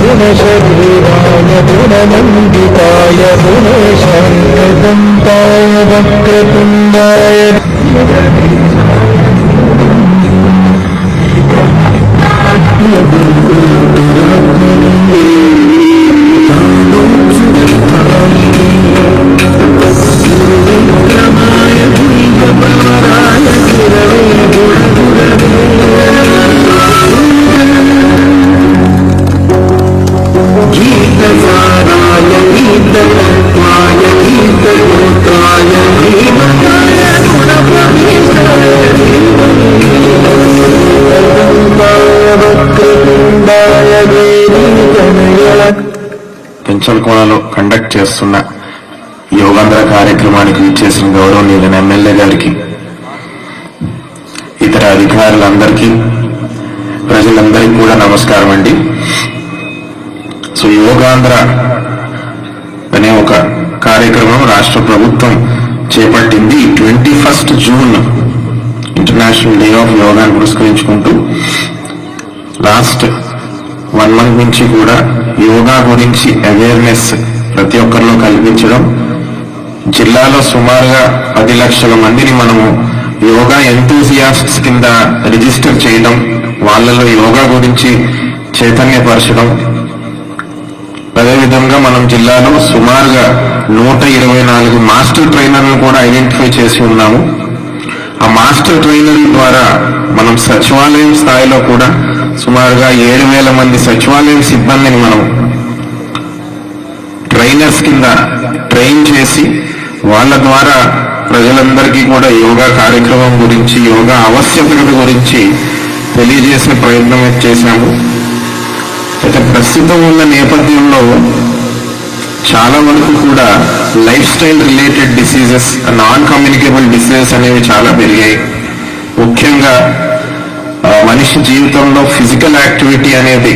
गुणशरीराय गुणमण्डिताय गुणेशान्तदन्ताय वक्रतुण्डाय। పెంచలకోనలో కండక్ట్ చేస్తున్న యోగాంధ్ర కార్యక్రమానికి ఇచ్చేసిన గౌరవనీయులైన ఎమ్మెల్యే గారికి ఇతర అధికారులందరికీ ప్రజలందరికీ కూడా నమస్కారం అండి. సో యోగాంధ్ర అనే ఒక కార్యక్రమం రాష్ట్ర ప్రభుత్వం చేపట్టింది twenty first June International Day of యోగాను పురస్కరించుకుంటూ లాస్ట్ వన్ మంత్ నుంచి కూడా యోగా గురించి అవేర్నెస్ ప్రతి ఒక్కరిలో కల్పించడం. జిల్లాలో సుమారుగా పది లక్షల మందిని మనము యోగా ఎంతూసియాస్ట్స్ కింద రిజిస్టర్ చేయడం వాళ్ళలో యోగా గురించి చైతన్యపరచడం. అదేవిధంగా మనం జిల్లాలో సుమారుగా నూట ఇరవై నాలుగు మాస్టర్ ట్రైనర్లను కూడా ఐడెంటిఫై చేసి ఉన్నాము. మాస్టర్ ట్రైనర్ల ద్వారా మనం సచివాలయం స్థాయిలో కూడా సుమారుగా ఏడు వేల మంది సచివాలయం సిబ్బందిని మనం ట్రైనర్స్ కింద ట్రైన్ చేసి వాళ్ళ ద్వారా ప్రజలందరికీ కూడా యోగా కార్యక్రమం గురించి యోగా ఆవశ్యకత గురించి తెలియజేసే ప్రయత్నం చేశాము. అయితే ప్రస్తుతం ఉన్న నేపథ్యంలో చాలా వరకు కూడా life style related diseases non communicable diseases అనేవి చాలా పెరిగాయి. ముఖ్యంగా ఆ, మనిషి జీవితంలో ఫిజికల్ యాక్టివిటీ అనేది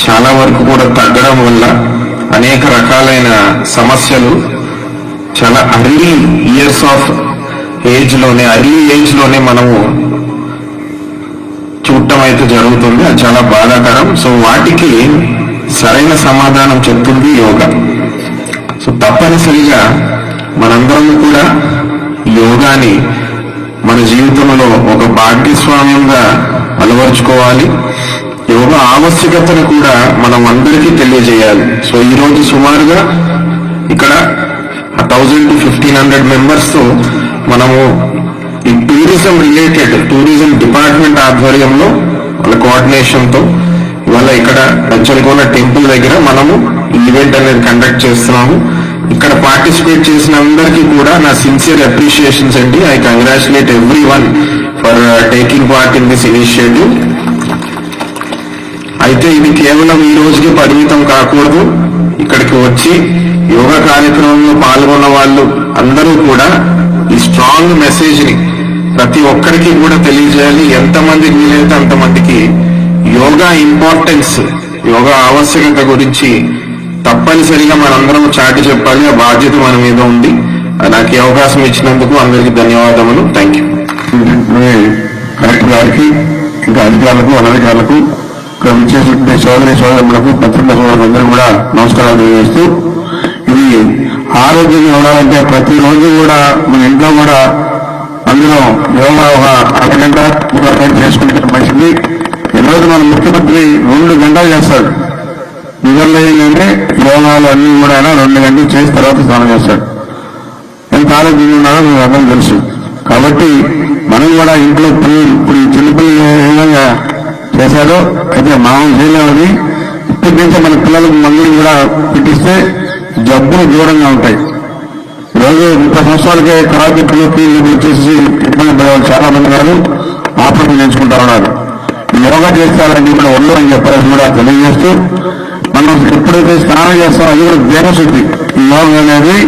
చాలా వరకు కూడా తగ్గడం వల్ల అనేక రకాలైన సమస్యలు చాలా అర్లీ ఇయర్స్ ఆఫ్ ఏజ్లోనే అర్లీ ఏజ్లోనే మనము చూడటం అయితే జరుగుతుంది. అది చాలా బాధాకరం. సో వాటికి సరైన సమాధానం చెప్తుంది యోగా. సో తప్పనిసరిగా మనందరం కూడా యోగాని మన జీవితంలో ఒక భాగ్యస్వామ్యంగా అలవరుచుకోవాలి. యోగా ఆవశ్యకతను కూడా మనం అందరికీ తెలియజేయాలి. సో ఈ రోజు సుమారుగా ఇక్కడ థౌజండ్ టు ఫిఫ్టీన్ హండ్రెడ్ మెంబర్స్తో మనము ఈ టూరిజం రిలేటెడ్ టూరిజం డిపార్ట్మెంట్ ఆధ్వర్యంలో వాళ్ళ కోఆర్డినేషన్తో తో ఇవాళ ఇక్కడ రచ్చలకోన టెంపుల్ దగ్గర మనము ఈవెంట్ అనేది కండక్ట్ చేస్తున్నాము. ఇక్కడ పార్టిసిపేట్ చేసిన అందరికీ కూడా నా సిన్సియర్ అప్రిషియేషన్స్ అండి. I congratulate everyone for taking part in this initiative అయితే ఇది కేవలం ఈ రోజుకి పరిమితం కాకూడదు. ఇక్కడికి వచ్చి యోగా కార్యక్రమంలో పాల్గొన్న వాళ్ళు అందరూ కూడా ఈ స్ట్రాంగ్ మెసేజ్ని ప్రతి ఒక్కరికి కూడా తెలియజేయాలి. ఎంతమంది వీలైతే అంతమందికి యోగా ఇంపార్టెన్స్ యోగా ఆవశ్యకత గురించి తప్పనిసరిగా మనందరం చాటి చెప్పాలి. ఆ బాధ్యత మన మీద ఉంది. నాకు ఈ అవకాశం ఇచ్చినందుకు అందరికీ ధన్యవాదములు. థ్యాంక్ యూ కలెక్టర్ గారికి ఇంకా అధికారులకు అనధికారులకు ఇక్కడ విచ్చేసినటువంటి సోదరి సోదరులకు పత్రికా సోదరులందరూ కూడా నమస్కారాలు తెలియజేస్తూ ఇది ఆరోగ్యంగా ఉండాలంటే ప్రతిరోజు కూడా మన ఇంట్లో కూడా అందులో యోగా ఒక అరగంట ఒక చేసుకుంటే మంచిది. యోగాలు చేస్తాడు. నిద్రలో ఏంటంటే యోగాలు అన్ని కూడా ఆయన రెండు గంటలు చేసిన తర్వాత స్నానం చేస్తాడు. ఎంత ఆరోగ్యంగా ఉన్నాడో మీకు అర్థం తెలుసు. కాబట్టి మనం కూడా ఇంట్లో పిల్లలు ఇప్పుడు ఈ చిన్నపిల్లలు ఏ విధంగా చేశారో అయితే మనం చేయలేమని ఇప్పటి నుంచే మన పిల్లలకు మందులు కూడా పెట్టిస్తే జబ్బులు దూరంగా ఉంటాయి. ఈరోజు ముప్పై సంవత్సరాలకే కరాటే వచ్చేసి ఇబ్బంది పడేవాళ్ళు చాలా మంది కాదు ఆపరేషన్ చేయించుకుంటారు అన్నారు యోగా చేస్తారని కూడా ఒళ్ళు అని చెప్పాలని కూడా తెలియజేస్తూ. మనం ఎప్పుడైతే స్నానం చేస్తామో అది కూడా దేవశుద్ధి యోగ అనేది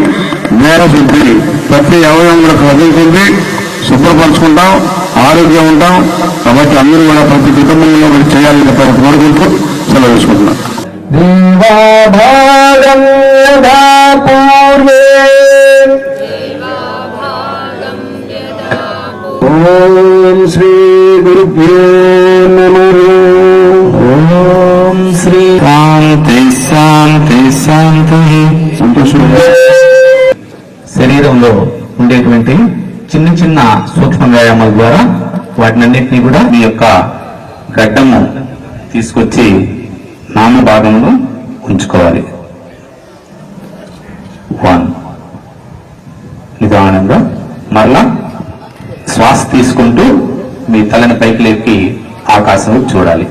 దేవశుద్ధి ప్రతి అవయవం కూడా కదులుతుంది శుభ్రపరచుకుంటాం ఆరోగ్యం ఉంటాం. కాబట్టి అందరూ కూడా ప్రతి కుటుంబంలో మీరు చేయాలని చెప్పారు. కోరుకుంటూ సెలవు చేసుకుంటున్నాం శ్రీ గురుభ్యో శరీరంలో ఉండేటువంటి చిన్న చిన్న సూక్ష్మ వ్యాయామాల ద్వారా వాటినన్నింటినీ కూడా మీ యొక్క గడ్డము తీసుకొచ్చి నామ భాగంలో ఉంచుకోవాలి. వన్ నిదానంగా మరలా శ్వాస తీసుకుంటూ మీ తలని పైకి లేపి ఆకాశం చూడాలి.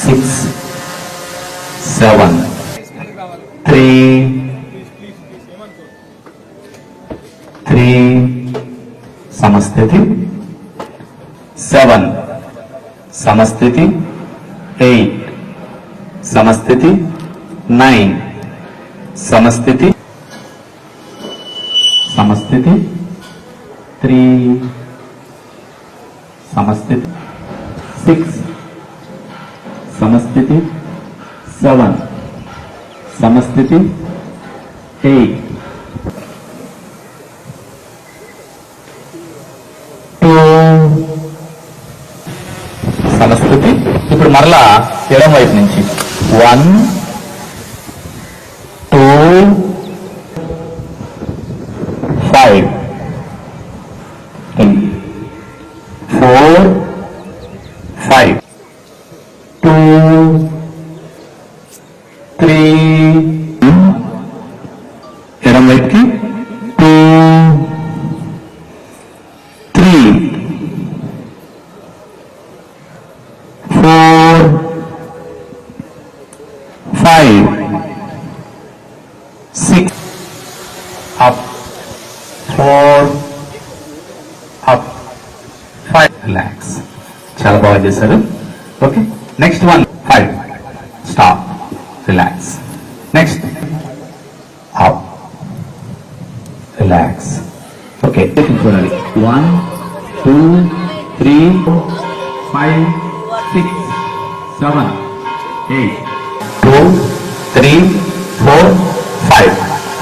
సిక్స్ సెవెన్ త్రీ సమస్థితి సెవెన్. సమస్థితి ఎయిట్. సమస్థితి నైన్. సమస్థితి సమస్థితి త్రీ. సమస్థితి సిక్స్. సమస్థితి సెవెన్. సమస్థితి ఎయిట్. మరలా ఎడం వైపు నుంచి. One two six up four up five relax చాలా బాగా చేశారు. Okay next one five stop relax next up relax okay చూడండి one two three five six seven eight two three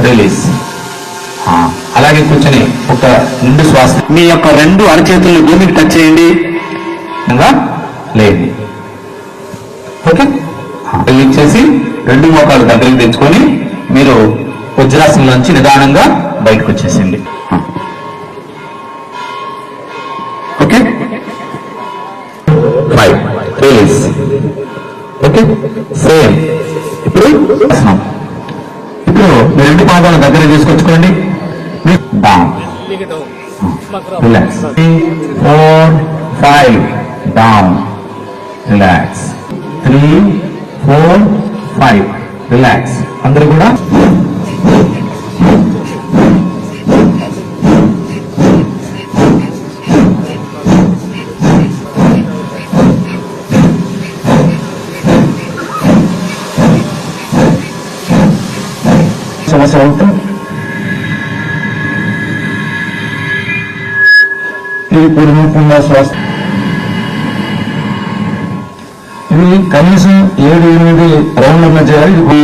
release అలాగే కూర్చొని ఒక నిండు శ్వాస మీ యొక్క రెండు అరచేతులను భూమికి టచ్ చేయండి. లేదు ఓకే? రిలీజ్ చేసి రెండు మోకాలు దగ్గరికి తెచ్చుకొని మీరు వజ్రాసనం నుంచి నిదానంగా బయటకు వచ్చేసింది రెండు పాదాల దగ్గర తీసుకొచ్చుకోండి. Down relax four five down relax three four five relax అందరూ కూడా? సమస్య ఇది పూర్వకంగా శ్వాస ఇది కనీసం ఏడు ఎనిమిది రౌండ్ల చేయాలి. ఇది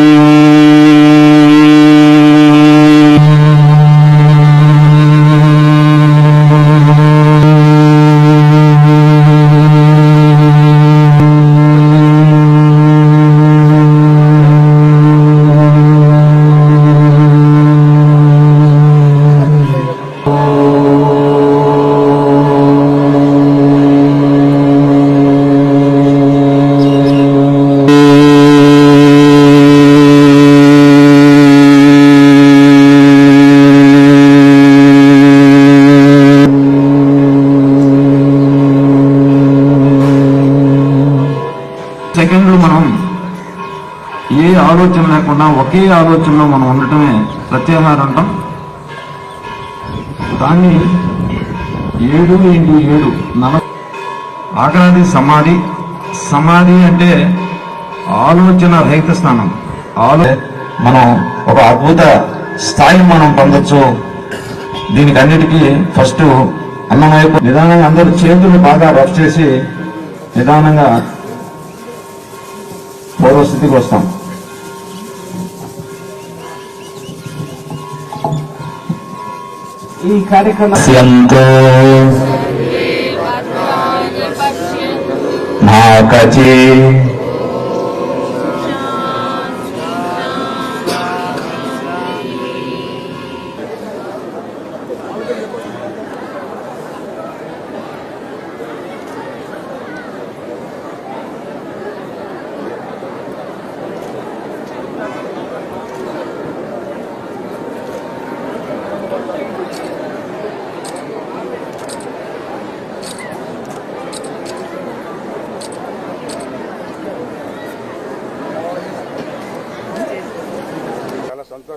ఏ ఆలోచన లేకుండా ఒకే ఆలోచనలో మనం ఉండటమే ప్రత్యాహారం అంటాం. దాన్ని ఏడు ఇంటూ ఏడు నలభై ఆఖరాది సమాధి సమాధి అంటే ఆలోచన రహిత స్థానం. ఆలో మనం ఒక అద్భుత స్థాయిని మనం పొందొచ్చు. దీనికి అన్నిటికీ ఫస్ట్ అన్నమయ్య నిదానంగా అందరూ చేతులు బాగా రఫ్ చేసి నిదానంగా పూర్వస్థితికి వస్తాం. ఈ కార్యక్రమం పశ్యంతో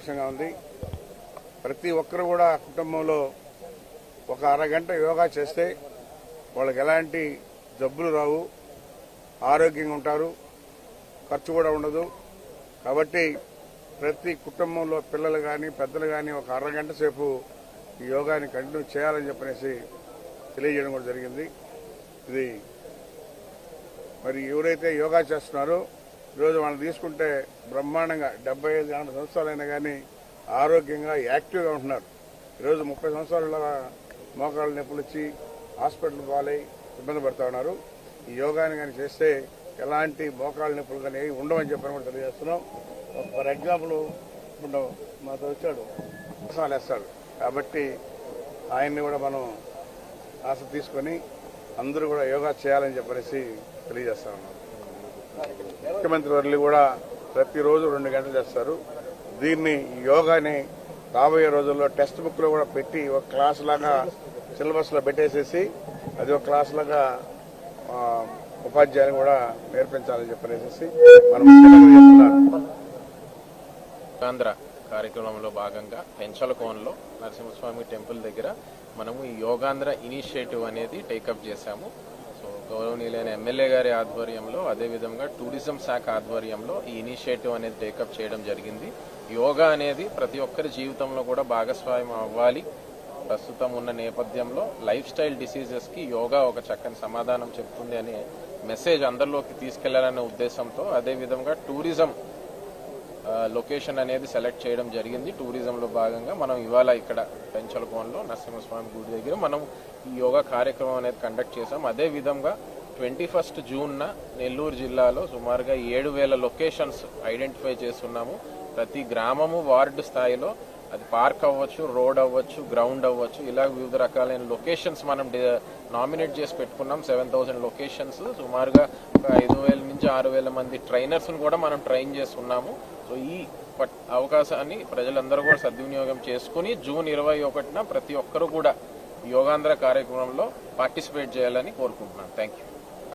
సంతోషంగా ఉంది. ప్రతి ఒక్కరు కూడా కుటుంబంలో ఒక అరగంట యోగా చేస్తే వాళ్ళకి ఎలాంటి జబ్బులు రావు ఆరోగ్యంగా ఉంటారు ఖర్చు కూడా ఉండదు. కాబట్టి ప్రతి కుటుంబంలో పిల్లలు కానీ పెద్దలు కానీ ఒక అరగంట సేపు ఈ యోగాని కంటిన్యూ చేయాలని చెప్పనేసి తెలియజేయడం కూడా జరిగింది. ఇది మరి ఎవరైతే యోగా చేస్తున్నారో ఈరోజు వాళ్ళని తీసుకుంటే బ్రహ్మాండంగా డెబ్బై ఐదు ఎనభై సంవత్సరాలైనా కానీ ఆరోగ్యంగా యాక్టివ్గా ఉంటున్నారు. ఈరోజు ముప్పై సంవత్సరాల మోకాళ్ళ నొప్పులు వచ్చి హాస్పిటల్ పాలై ఇబ్బంది పడుతూ ఉన్నారు. ఈ యోగాని కానీ చేస్తే ఎలాంటి మోకాళ్ళ నొప్పులు కానీ ఉండవని చెప్పని కూడా తెలియజేస్తున్నాం. ఫర్ ఎగ్జాంపుల్ ఇప్పుడు మాతో వచ్చాడు మసాలు వేస్తాడు. కాబట్టి ఆయన్ని కూడా మనం ఆశ తీసుకొని అందరూ కూడా యోగా చేయాలని చెప్పనేసి తెలియజేస్తా ఉన్నాం. ముఖ్యమంత్రి వర్లు కూడా ప్రతిరోజు రెండు గంటలు చేస్తారు. దీన్ని యోగాని రాబోయే రోజుల్లో టెక్స్ట్ బుక్లో కూడా పెట్టి ఒక క్లాస్ లాగా సిలబస్లో పెట్టేసేసి అది ఒక క్లాస్ లాగా ఉపాధ్యాయులు కూడా నేర్పించాలని చెప్పనేసి మనం ఆంధ్ర కార్యక్రమంలో భాగంగా పెంచలకోన్లో నరసింహస్వామి టెంపుల్ దగ్గర మనము ఈ యోగాంధ్ర ఇనిషియేటివ్ అనేది టేకప్ చేశాము. గౌరవనీయులైన ఎమ్మెల్యే గారి ఆధ్వర్యంలో అదేవిధంగా టూరిజం శాఖ ఆధ్వర్యంలో ఈ ఇనిషియేటివ్ అనేది టేకప్ చేయడం జరిగింది. యోగా అనేది ప్రతి ఒక్కరి జీవితంలో కూడా భాగస్వామ్యం అవ్వాలి. ప్రస్తుతం ఉన్న నేపథ్యంలో లైఫ్ స్టైల్ డిసీజెస్కి యోగా ఒక చక్కని సమాధానం చెప్తుంది అనే మెసేజ్ అందరిలోకి తీసుకెళ్ళాలనే ఉద్దేశంతో అదేవిధంగా టూరిజం లొకేషన్ అనేది సెలెక్ట్ చేయడం జరిగింది. టూరిజంలో భాగంగా మనం ఇవాళ ఇక్కడ పెంచలకోనలో నరసింహస్వామి గుడి దగ్గర మనం ఈ యోగా కార్యక్రమం అనేది కండక్ట్ చేసాం అదే విధంగా ట్వంటీ ఫస్ట్ జూన్న నెల్లూరు జిల్లాలో సుమారుగా ఏడు వేల లొకేషన్స్ ఐడెంటిఫై చేస్తున్నాము. ప్రతి గ్రామము వార్డు స్థాయిలో అది పార్క్ అవ్వచ్చు రోడ్ అవ్వచ్చు గ్రౌండ్ అవ్వచ్చు ఇలా వివిధ రకాలైన లొకేషన్స్ మనం నామినేట్ చేసి పెట్టుకున్నాం. Seven thousand locations. సుమారుగా ఒక ఐదు వేల నుంచి ఆరు వేల మంది ట్రైనర్స్ని కూడా మనం ట్రైన్ చేస్తున్నాము సో ఈ పట్- అవకాశాన్ని ప్రజలందరూ కూడా సద్వినియోగం చేసుకుని జూన్ ఇరవై ఒకటిన ప్రతి ఒక్కరూ కూడా యోగాంధ్ర కార్యక్రమంలో పార్టిసిపేట్ చేయాలని కోరుకుంటున్నాను. Thank you